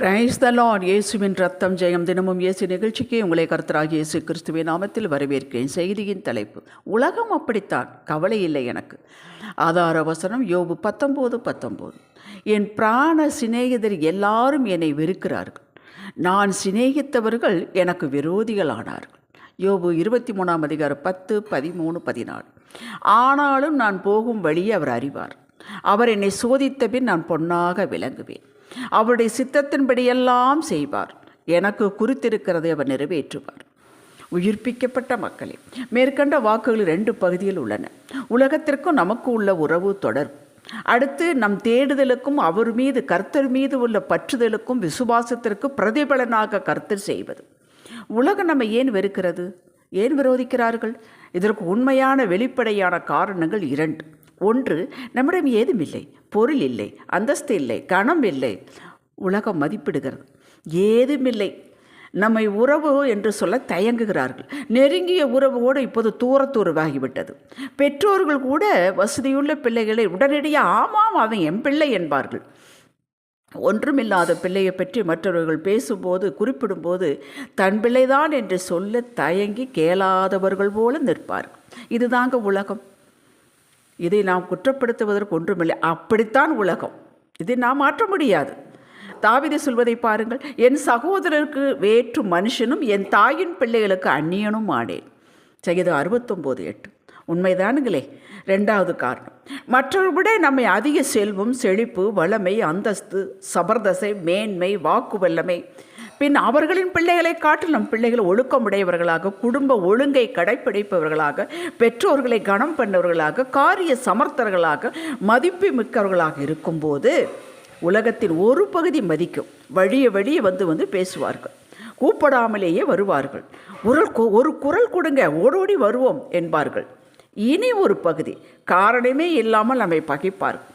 Praise the Lord இயேசுவின் ரத்தம் ஜெயம். தினமும் இயேசு நிகழ்ச்சிக்கு உங்களை கருத்தராக இயேசு கிறிஸ்துவின் நாமத்தில் வரவேற்கிறேன். செய்தியின் தலைப்பு உலகம் அப்படித்தான். கவலை இல்லை எனக்கு. ஆதார வசனம் யோபு பத்தொம்போது பத்தொம்போது என் பிராண சிநேகிதர் எல்லாரும் என்னை வெறுக்கிறார்கள். நான் சிநேகித்தவர்கள் எனக்கு விரோதிகளானார்கள். யோபு இருபத்தி மூணாம் அதிகாரம் பத்து பதிமூணு பதினாலு ஆனாலும் நான் போகும் வழியை அவர் அறிவார். அவர் என்னை சோதித்த பின் நான் பொன்னாக விளங்குவேன். அவருடைய சித்தத்தின்படியெல்லாம் செய்வார். எனக்கு குறித்திருக்கிறதை அவர் நிறைவேற்றுவார். உயிர்ப்பிக்கப்பட்ட மக்களே மேற்கண்ட வாக்குகள் ரெண்டு பகுதியில் உள்ளன. உலகத்திற்கும் நமக்கு உள்ள உறவு தொடர்பு. அடுத்து நம் தேடுதலுக்கும் அவர் மீது கர்த்தர் மீது உள்ள பற்றுதலுக்கும் விசுவாசத்திற்கு பிரதிபலனாக கர்த்தர் செய்வது. உலகம் நம்ம ஏன் வெறுக்கிறது? ஏன் விரோதிக்கிறார்கள்? இதற்கு உண்மையான வெளிப்படையான காரணங்கள் இரண்டு. ஒன்று நம்மிடம் ஏதும் இல்லை பொருள் இல்லை அந்தஸ்து இல்லை கணம் இல்லை. உலகம் மதிப்பிடுகிறது. ஏதுமில்லை நம்மை உறவு என்று சொல்ல தயங்குகிறார்கள். நெருங்கிய உறவோடு இப்போது தூரத்துறவாகிவிட்டது பெற்றோர்கள் கூட வசதியுள்ள பிள்ளைகளை உடனடியாக ஆமாம் அவன் என் பிள்ளை என்பார்கள். ஒன்றுமில்லாத பிள்ளையை பற்றி மற்றவர்கள் பேசும்போது குறிப்பிடும்போது தன் பிள்ளைதான் என்று சொல்ல தயங்கி கேளாதவர்கள் போல நிற்பார் இதுதாங்க உலகம். இதை நாம் குற்றப்படுத்துவதற்கு ஒன்றுமில்லை. அப்படித்தான் உலகம். இதை நாம் மாற்ற முடியாது. தாவிதை சொல்வதை பாருங்கள் என் சகோதரருக்கு வேற்று மனுஷனும் என் தாயின் பிள்ளைகளுக்கு அந்நியனும் ஆனேன். செய்து அறுபத்தொம்போது எட்டு. உண்மைதானுங்களே? ரெண்டாவது காரணம் மற்றவர்கள் விட நம்மை அதிக செல்வம் செழிப்பு வளமை அந்தஸ்து சபர்தசை மேன்மை வாக்கு வல்லமை பின் அவர்களின் பிள்ளைகளை காட்டிலும் நம் பிள்ளைகள் ஒழுக்கமுடையவர்களாக குடும்ப ஒழுங்கை கடைப்பிடிப்பவர்களாக பெற்றோர்களை கனம் பண்ணவர்களாக காரிய சமர்த்தர்களாக மதிப்பு மிக்கவர்களாக இருக்கும்போது உலகத்தின் ஒரு பகுதி மதிக்கும். வழிய வழியே வந்து வந்து பேசுவார்கள். கூப்பிடாமலேயே வருவார்கள். ஒரு ஒரு குரல் கொடுங்க ஓடோடி வருவோம் என்பார்கள். இனி ஒரு பகுதி. காரணமே இல்லாமல் நம்மை பகைப்பார்கள்.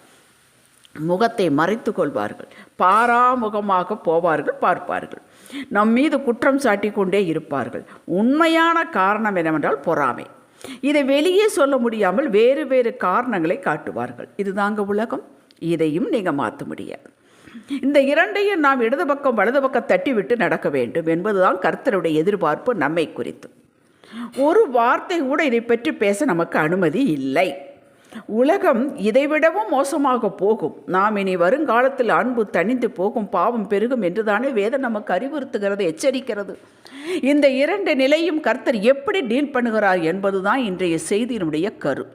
முகத்தை மறைத்து கொள்வார்கள். பாராமுகமாக போவார்கள் பார்ப்பார்கள். நம் மீது குற்றம் சாட்டி கொண்டே இருப்பார்கள். உண்மையான காரணம் என்னவென்றால் பொறாமை. இதை வெளியே சொல்ல முடியாமல் வேறு வேறு காரணங்களை காட்டுவார்கள். இதுதாங்க உலகம். இதையும் நீங்கள் மாற்ற முடியாது. இந்த இரண்டையும் நாம் இடது பக்கம் வலது பக்கம் தட்டிவிட்டு நடக்க வேண்டும் என்பதுதான் கர்த்தருடைய எதிர்பார்ப்பு நம்மை குறித்து. ஒரு வார்த்தை கூட இதை பற்றி பேச நமக்கு அனுமதி இல்லை. உலகம் இதைவிடவும் மோசமாக போகும். நாம் இனி வருங்காலத்தில் அன்பு தணிந்து போகும் பாவம் பெருகும் என்றுதானே வேதம் நமக்கு அறிவுறுத்துகிறது எச்சரிக்கிறது. இந்த இரண்டு நிலையும் கர்த்தர் எப்படி டீல் பண்ணுகிறார் என்பதுதான் இன்றைய செய்தியினுடைய கரு.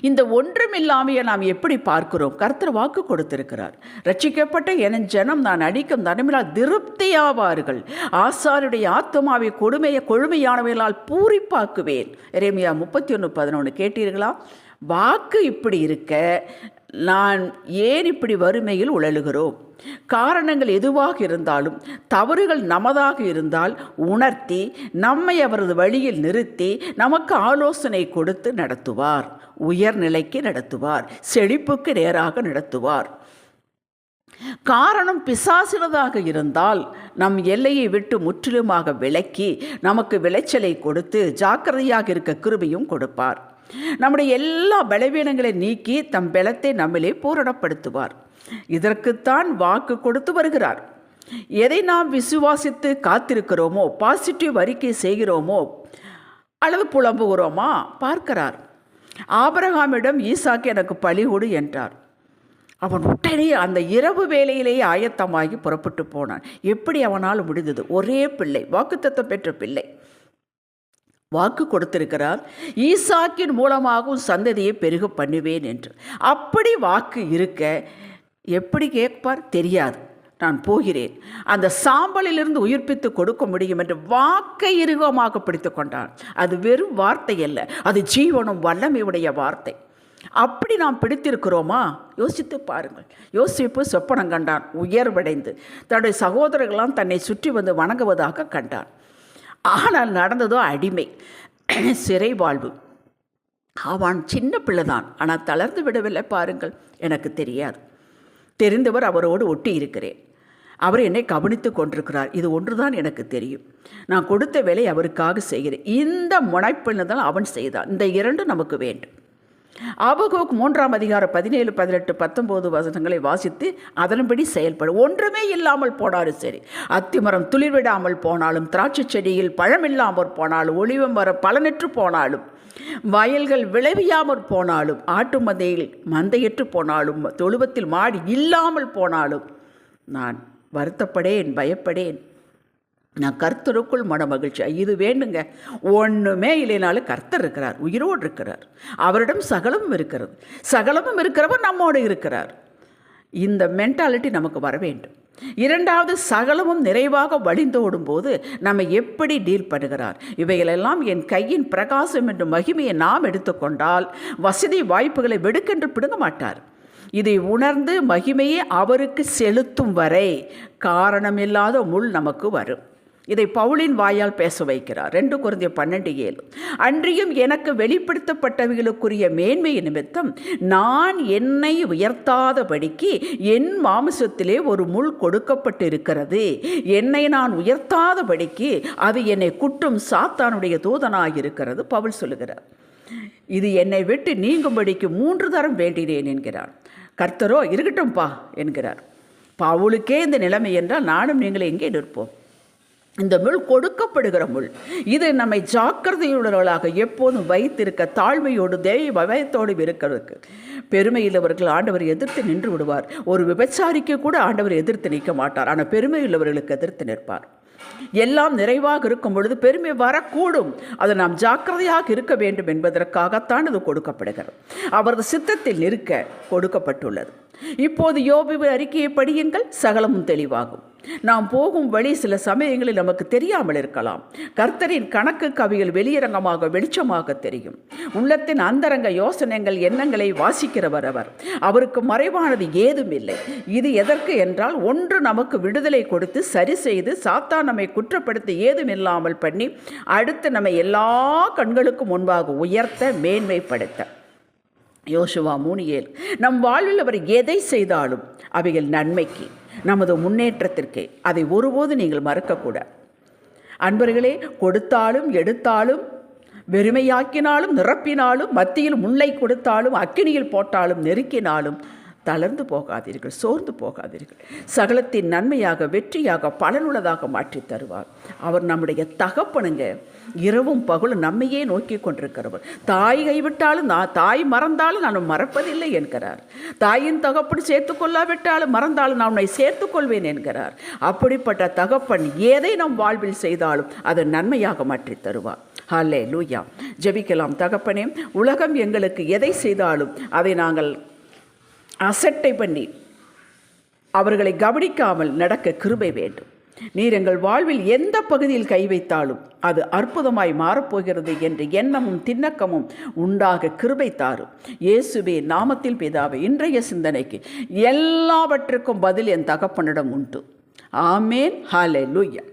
இந்த ஒன்றுமில்லாமையை நாம் எப்படி பார்க்கிறோம்? கர்த்தர் வாக்கு கொடுத்திருக்கிறார். ரட்சிக்கப்பட்ட என ஜனம் நான் அடிக்கும் தனமிலால் திருப்தியாவார்கள். ஆசாருடைய ஆத்மாவை கொடுமையை கொழுமையானவைகளால் பூரிப்பாக்குவேன். ரேமியா முப்பத்தி ஒன்று பதினொன்று கேட்டீர்களா? வாக்கு இப்படி இருக்க நான் ஏன் இப்படி வறுமையில் உழலுகிறோம்? காரணங்கள் எதுவாக இருந்தாலும் தவறுகள் நமதாக இருந்தால் உணர்த்தி நம்மை அவரது வழியில் நிறுத்தி நமக்கு ஆலோசனை கொடுத்து நடத்துவார். உயர்நிலைக்கு நடத்துவார். செழிப்புக்கு நேராக நடத்துவார். காரணம் பிசாசினதாக இருந்தால் நம் எல்லையை விட்டு முற்றிலுமாக விலக்கி நமக்கு விளைச்சலை கொடுத்து ஜாக்கிரதையாக இருக்க கிருபையும் கொடுப்பார். நம்முடைய எல்லா பலவீனங்களை நீக்கி தம் பலத்தை நம்மிலே பூரணப்படுத்துவார் இதற்குத்தான் வாக்கு கொடுத்து வருகிறார். எதை நாம் விசுவாசித்து காத்திருக்கிறோமோ பாசிட்டிவ் அறிக்கை செய்கிறோமோ அல்லது புலம்புகிறோமா? பார்க்கிறார். ஆபரகாமிடம் ஈசாக்கு எனக்கு பழிகொடு என்றார். அவன் உடனே அந்த இரவு வேலையிலேயே ஆயத்தமாகி புறப்பட்டு போனான். எப்படி அவனால் முடிந்தது? ஒரே பிள்ளை வாக்குத்தத்தம் பெற்ற பிள்ளை. வாக்கு கொடுத்திருக்கிறார். ஈசாக்கின் மூலமாகவும் சந்ததியை பெருக பண்ணுவேன் என்று. அப்படி வாக்கு இருக்க எப்படி கேட்பார்? தெரியாது. நான் போகிறேன். அந்த சாம்பலிலிருந்து உயிர்ப்பித்து கொடுக்க முடியும் என்று வாக்கை இறுகமாக பிடித்து கொண்டான். அது வெறும் வார்த்தை அல்ல. அது ஜீவனும் வல்லமையுடைய வார்த்தை. அப்படி நாம் பிடித்திருக்கிறோமா? யோசித்து பாருங்கள். யோசிப்பு சொப்பனம் கண்டான். உயர்வடைந்து. தன்னுடைய சகோதரர்களாம் தன்னை சுற்றி வந்து வணங்குவதாக கண்டான். ஆனால் நடந்ததோ அடிமை. சிறை வாழ்வு. அவன் சின்ன பிள்ளைதான். ஆனால் தளர்ந்து விடவில்லை பாருங்கள். எனக்கு தெரியாது. தெரிந்தவர் அவரோடு ஒட்டி இருக்கிறேன். அவர் என்னை கவனித்து கொண்டிருக்கிறார். இது ஒன்றுதான் எனக்கு தெரியும். நான் கொடுத்த வேலை அவருக்காக செய்கிறேன். இந்த முனைப்பில் தான் அவன் செய்தான். இந்த இரண்டும் நமக்கு வேண்டும். ஆபகோக் மூன்றாம் அதிகாரம் பதினேழு பதினெட்டு பத்தொம்போது வசனங்களை வாசித்து அதன்படி செயல்படும் ஒன்றுமே இல்லாமல் போனாலும் சரி. அத்திமரம் துளிர்விடாமல் போனாலும் திராட்சை செடியில் பழமில்லாமற் போனாலும் ஒளிவ மரம் பலனற்று போனாலும் வயல்கள் விளைவியாமற் போனாலும் ஆட்டு மந்தையில் மந்தையற்று போனாலும் தொழுவத்தில் மாடி இல்லாமல் போனாலும் நான் வருத்தப்படேன் பயப்படேன். நான் கர்த்தருக்குள் மன மகிழ்ச்சி இது வேண்டுங்க. ஒன்றுமே இல்லைனாலும் கர்த்தர் இருக்கிறார். உயிரோடு இருக்கிறார். அவரிடம் சகலமும் இருக்கிறது. சகலமும் இருக்கிறவர் நம்மோடு இருக்கிறார். இந்த மென்டாலிட்டி நமக்கு வர வேண்டும். இரண்டாவது சகலமும் நிறைவாக வழிந்தோடும் போது நம்ம எப்படி டீல் பண்ணுகிறார்? இவைகளெல்லாம் என் கையின் பிரகாசம் என்று மகிமையை நாம் எடுத்துக்கொண்டால் வசதி வாய்ப்புகளை வெடுக்கென்று பிடுங்க மாட்டார். இதை உணர்ந்து மகிமையை அவருக்கு செலுத்தும் வரை காரணமில்லாத முள் நமக்கு வரும். இதை பவுலின் வாயால் பேச வைக்கிறார். ரெண்டு குறைந்த பன்னெண்டு ஏழு. அன்றியும் எனக்கு வெளிப்படுத்தப்பட்டவைகளுக்குரிய மேன்மை நிமித்தம் நான் என்னை உயர்த்தாதபடிக்கு என் மாமிசத்திலே ஒரு முள் கொடுக்கப்பட்டிருக்கிறது. என்னை நான் உயர்த்தாதபடிக்கு அது என்னை குட்டும் சாத்தானுடைய தூதனாயிருக்கிறது. பவுல் சொல்லுகிறார் இது என்னை விட்டு நீங்கும்படிக்கு மூன்று தரம் வேண்டினேன் என்கிறார். கர்த்தரோ இருக்கட்டும்பா என்கிறார். பவுலுக்கே இந்த நிலைமை என்றால் நானும் நீங்களே எங்கே நிற்போம்? இந்த முள் கொடுக்கப்படுகிற முள். இது நம்மை ஜாக்கிரதையுள்ளவர்களாக எப்போதும் வைத்திருக்க தாழ்மையோடு தேய பயத்தோடு இருக்கிறதுக்கு. பெருமையுள்ளவர்கள் ஆண்டவர் எதிர்த்து நின்று விடுவார். ஒரு விபச்சாரிக்கு கூட ஆண்டவர் எதிர்த்து நிற்க மாட்டார். ஆனால் பெருமையுள்ளவர்களுக்கு எதிர்த்து நிற்பார். எல்லாம் நிறைவாக இருக்கும் பொழுது பெருமை வரக்கூடும். அது நாம் ஜாக்கிரதையாக இருக்க வேண்டும் என்பதற்காகத்தான் இது கொடுக்கப்படுகிறது. அவரது சித்தத்தில் நிற்க கொடுக்கப்பட்டுள்ளது. இப்போது யோபு அறிக்கையை படியுங்கள். சகலமும் தெளிவாகும். நாம் போகும் வழி சில சமயங்களில் நமக்கு தெரியாமல் இருக்கலாம். கர்த்தரின் கணக்கு கவிகள் வெளியரங்கமாக வெளிச்சமாக தெரியும். உள்ளத்தின் அந்தரங்க யோசனைகள் எண்ணங்களை வாசிக்கிறவர் அவர். அவருக்கு மறைவானது ஏதும் இல்லை இது எதற்கு என்றால் ஒன்று நமக்கு விடுதலை கொடுத்து சரி செய்து சாத்தா நம்மை குற்றப்படுத்த ஏதும் இல்லாமல் பண்ணி அடுத்து நம்மை எல்லா கண்களுக்கும் முன்பாக உயர்த்த மேன்மைப்படுத்த. யோசுவா மூணு ஏழு. நம் வாழ்வில் அவர் எதை செய்தாலும் அவைகள் நன்மைக்கு. நமது முன்னேற்றத்திற்கு. அதை ஒருபோது நீங்கள் மறுக்கக்கூட. அன்பர்களே கொடுத்தாலும் எடுத்தாலும் வெறுமையாக்கினாலும் நிரப்பினாலும் மத்தியில் முல்லை கொடுத்தாலும் அக்கினியில் போட்டாலும் நெருக்கினாலும் தளர்ந்து போகாதீர்கள் சோர்ந்து போகாதீர்கள். சகலத்தின் நன்மையாக வெற்றியாக பலனுள்ளதாக மாற்றி தருவார். அவர் நம்முடைய தகப்பனுங்க. இரவும் பகலும் நம்மையே நோக்கி கொண்டிருக்கிறவர். தாய் கைவிட்டாலும் நான் தாய் மறந்தாலும் நான் மறப்பதில்லை என்கிறார். தாயின் தகப்பன் சேர்த்து கொள்ளாவிட்டாலும் மறந்தாலும் நான் உன்னை சேர்த்துக்கொள்வேன் என்கிறார். அப்படிப்பட்ட தகப்பன் ஏதை நம் வாழ்வில் செய்தாலும் அது நன்மையாக மாற்றி தருவார். ஹலே லூயா ஜெபிக்கலாம் தகப்பனே. உலகம் எங்களுக்கு எதை செய்தாலும் அதை நாங்கள் அசட்டை பண்ணி அவர்களை கவனிக்காமல் நடக்க கிருபை வேண்டும். நீர் எங்கள் வாழ்வில் எந்த பகுதியில் கை வைத்தாலும் அது அற்புதமாய் மாறப்போகிறது என்ற எண்ணமும் திண்ணக்கமும் உண்டாக கிருபை தாரும். இயேசுவே நாமத்தில் பிதாவை இன்றைய சிந்தனைக்கு எல்லாவற்றுக்கும் பதில் என் தகப்பனிடம் உண்டு. ஆமேன். ஹாலே லூயா